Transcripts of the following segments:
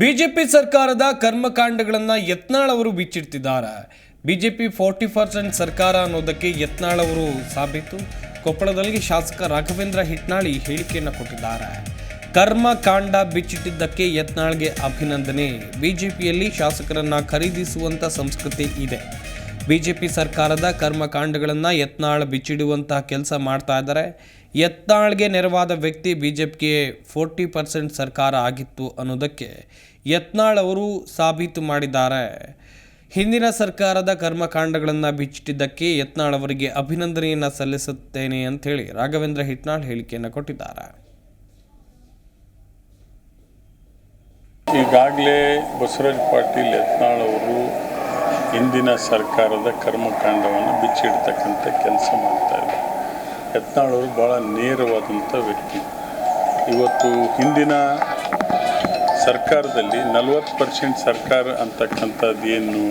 BJP ಸರ್ಕಾರದ ಕರ್ಮಕಾಂಡಗಳನ್ನು ಯತ್ನಾಳ್ ಅವರು ಬಿಚ್ಚಿಡ್ತಿದ್ದಾರೆ. BJP forty percent ಸರ್ಕಾರ ಅನ್ನೋದಕ್ಕೆ ಯತ್ನಾಳ್ ಅವರು ಸಾಬೀತು. ಕೊಪ್ಪಳದಲ್ಲಿ ಶಾಸಕ ರಾಘವೇಂದ್ರ ಹಿಟ್ನಾಳಿ ಹೇಳಿಕೆಯನ್ನು ಕೊಟ್ಟಿದ್ದಾರೆ. ಕರ್ಮಕಾಂಡ ಬಿಚ್ಚಿಟ್ಟಿದ್ದಕ್ಕೆ ಯತ್ನಾಳ್ಗೆ ಅಭಿನಂದನೆ. ಬಿಜೆಪಿಯಲ್ಲಿ ಶಾಸಕರನ್ನ ಖರೀದಿಸುವಂತ ಸಂಸ್ಕೃತಿ ಇದೆ. ಬಿಜೆಪಿ ಸರ್ಕಾರದ ಕರ್ಮಕಾಂಡಗಳನ್ನು ಯತ್ನಾಳ್ ಬಿಚ್ಚಿಡುವಂತಹ ಕೆಲಸ ಮಾಡ್ತಾ ಇದ್ದಾರೆ ಯತ್ನಾಳ್ಗೆ ನೆರವಾದ ವ್ಯಕ್ತಿ ಬಿಜೆಪಿಗೆ ಫೋರ್ಟಿ ಪರ್ಸೆಂಟ್ ಸರ್ಕಾರ ಆಗಿತ್ತು ಅನ್ನೋದಕ್ಕೆ ಯತ್ನಾಳ್ ಅವರು ಸಾಬೀತು ಮಾಡಿದ್ದಾರೆ. ಹಿಂದಿನ ಸರ್ಕಾರದ ಕರ್ಮಕಾಂಡಗಳನ್ನು ಬಿಚ್ಚಿಟ್ಟಿದ್ದಕ್ಕೆ ಯತ್ನಾಳ್ ಅವರಿಗೆ ಅಭಿನಂದನೆಯನ್ನು ಸಲ್ಲಿಸುತ್ತೇನೆ ಅಂಥೇಳಿ ರಾಘವೇಂದ್ರ ಹಿಟ್ನಾಳ್ ಹೇಳಿಕೆಯನ್ನು ಕೊಟ್ಟಿದ್ದಾರೆ. ಈಗಾಗಲೇ ಬಸವರಾಜ್ ಪಾಟೀಲ್ ಯತ್ನಾಳ್ ಅವರು ಹಿಂದಿನ ಸರ್ಕಾರದ ಕರ್ಮಕಾಂಡವನ್ನು ಬಿಚ್ಚಿಡ್ತಕ್ಕಂಥ ಕೆಲಸ ಮಾಡ್ತಾ ಇದೆ ಯತ್ನಾಳ್ ಅವರು ಭಾಳ ನೇರವಾದಂಥ ವ್ಯಕ್ತಿ. ಇವತ್ತು ಹಿಂದಿನ ಸರ್ಕಾರದಲ್ಲಿ ನಲವತ್ತು ಪರ್ಸೆಂಟ್ ಸರ್ಕಾರ ಅಂತಕ್ಕಂಥದ್ದೇನು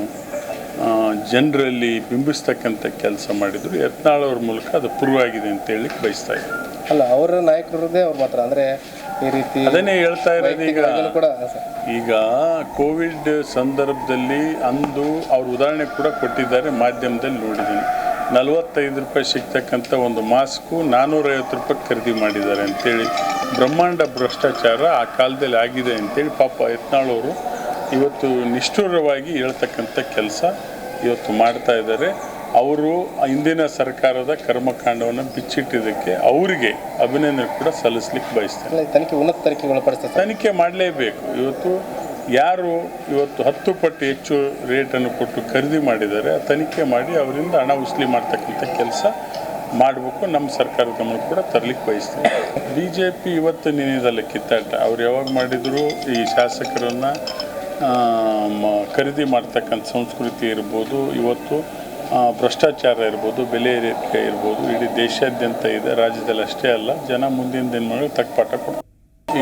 ಜನರಲ್ಲಿ ಬಿಂಬಿಸ್ತಕ್ಕಂಥ ಕೆಲಸ ಮಾಡಿದರು. ಯತ್ನಾಳ್ ಅವ್ರ ಮೂಲಕ ಅದು ಪ್ರೂವ್ ಆಗಿದೆ ಅಂತ ಹೇಳಿ ಬಯಸ್ತಾ ಇದ್ದಾರೆ ಅಲ್ಲ, ಅವರ ನಾಯಕರದೇ ಅವ್ರು ಮಾತ್ರ. ಅಂದ್ರೆ ಈ ರೀತಿ ಅದನ್ನೇ ಹೇಳ್ತಾ ಇರೋದು ಈಗ ಕೂಡ ಸರ್. ಈಗ ಕೋವಿಡ್ ಸಂದರ್ಭದಲ್ಲಿ ಅಂದು ಅವ್ರ ಉದಾಹರಣೆ ಕೂಡ ಕೊಟ್ಟಿದ್ದಾರೆ ಮಾಧ್ಯಮದಲ್ಲಿ ನೋಡಿದ್ದೀನಿ ನಲವತ್ತೈದು ರೂಪಾಯಿ ಸಿಗ್ತಕ್ಕಂಥ ಒಂದು ಮಾಸ್ಕು ನಾನ್ನೂರೈವತ್ತು ರೂಪಾಯಿ ಖರೀದಿ ಮಾಡಿದ್ದಾರೆ ಅಂತೇಳಿ ಬ್ರಹ್ಮಾಂಡ ಭ್ರಷ್ಟಾಚಾರ ಆ ಕಾಲದಲ್ಲಿ ಆಗಿದೆ ಅಂತೇಳಿ ಪಾಪ ಯತ್ನಾಳವರು ಇವತ್ತು ನಿಷ್ಠುರವಾಗಿ ಹೇಳ್ತಕ್ಕಂಥ ಕೆಲಸ ಇವತ್ತು ಮಾಡ್ತಾ ಇದ್ದಾರೆ ಅವರು ಹಿಂದಿನ ಸರ್ಕಾರದ ಕರ್ಮಕಾಂಡವನ್ನು ಬಿಚ್ಚಿಟ್ಟಿದ್ದಕ್ಕೆ ಅವರಿಗೆ ಅಭಿನಂದನೆ ಕೂಡ ಸಲ್ಲಿಸ್ಲಿಕ್ಕೆ ಬಯಸ್ತಾರೆ ತನಿಖೆ ಉನ್ನತ ತನಿಖೆ ಒಳಪಡಿಸ್ತಾರೆ ತನಿಖೆ ಮಾಡಲೇಬೇಕು. ಇವತ್ತು ಯಾರು ಇವತ್ತು ಹತ್ತು ಪಟ್ಟು ಹೆಚ್ಚು ರೇಟನ್ನು ಕೊಟ್ಟು ಖರೀದಿ ಮಾಡಿದ್ದಾರೆ ತನಿಖೆ ಮಾಡಿ ಅವರಿಂದ ಹಣ ಉಸ್ಲಿ ಮಾಡ್ತಕ್ಕಂಥ ಕೆಲಸ ಮಾಡಬೇಕು ನಮ್ಮ ಸರ್ಕಾರದ ಗಮನ ಕೂಡ ತರಲಿಕ್ಕೆ ಬಯಸ್ತೀವಿ ಬಿ ಜೆ ಪಿ ಇವತ್ತು ನಿನ್ನೆದಲ್ಲ ಕಿತ್ತಾಟ. ಅವ್ರು ಯಾವಾಗ ಮಾಡಿದರೂ ಈ ಶಾಸಕರನ್ನು ಖರೀದಿ ಮಾಡ್ತಕ್ಕಂಥ ಸಂಸ್ಕೃತಿ ಇರ್ಬೋದು ಇವತ್ತು ಭ್ರಷ್ಟಾಚಾರ ಇರ್ಬೋದು, ಬೆಲೆ ಏರಿಕೆ ಇರ್ಬೋದು, ಇಡೀ ದೇಶಾದ್ಯಂತ ಇದೆ, ರಾಜ್ಯದಲ್ಲಿ ಅಷ್ಟೇ ಅಲ್ಲ, ಜನ ಮುಂದಿನ ದಿನಗಳು ತಕ್ಕ ಪಾಠ ಕೊಡ್ತಾರೆ.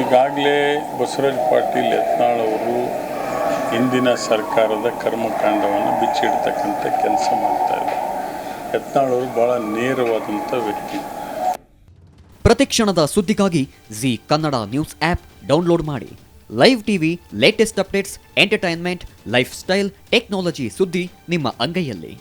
ಈಗಾಗಲೇ ಬಸವರಾಜ್ ಪಾಟೀಲ್, ಯತ್ನಾಳ್ ಅವರು ಹಿಂದಿನ ಸರ್ಕಾರದ ಕರ್ಮಕಾಂಡವನ್ನು ಬಿಚ್ಚಿಡ್ತಕ್ಕಂಥ ಕೆಲಸ ಮಾಡ್ತಾ ಇದ್ದಾರೆ. ಯತ್ನಾಳ್ ಅವರು ಬಹಳ ನೇರವಾದಂಥ ವ್ಯಕ್ತಿ. ಪ್ರತಿಕ್ಷಣದ ಸುದ್ದಿಗಾಗಿ Zee Kannada news app download ಮಾಡಿ. Live TV latest updates entertainment lifestyle technology ಸುದ್ದಿ ನಿಮ್ಮ ಅಂಗೈಯಲ್ಲಿ.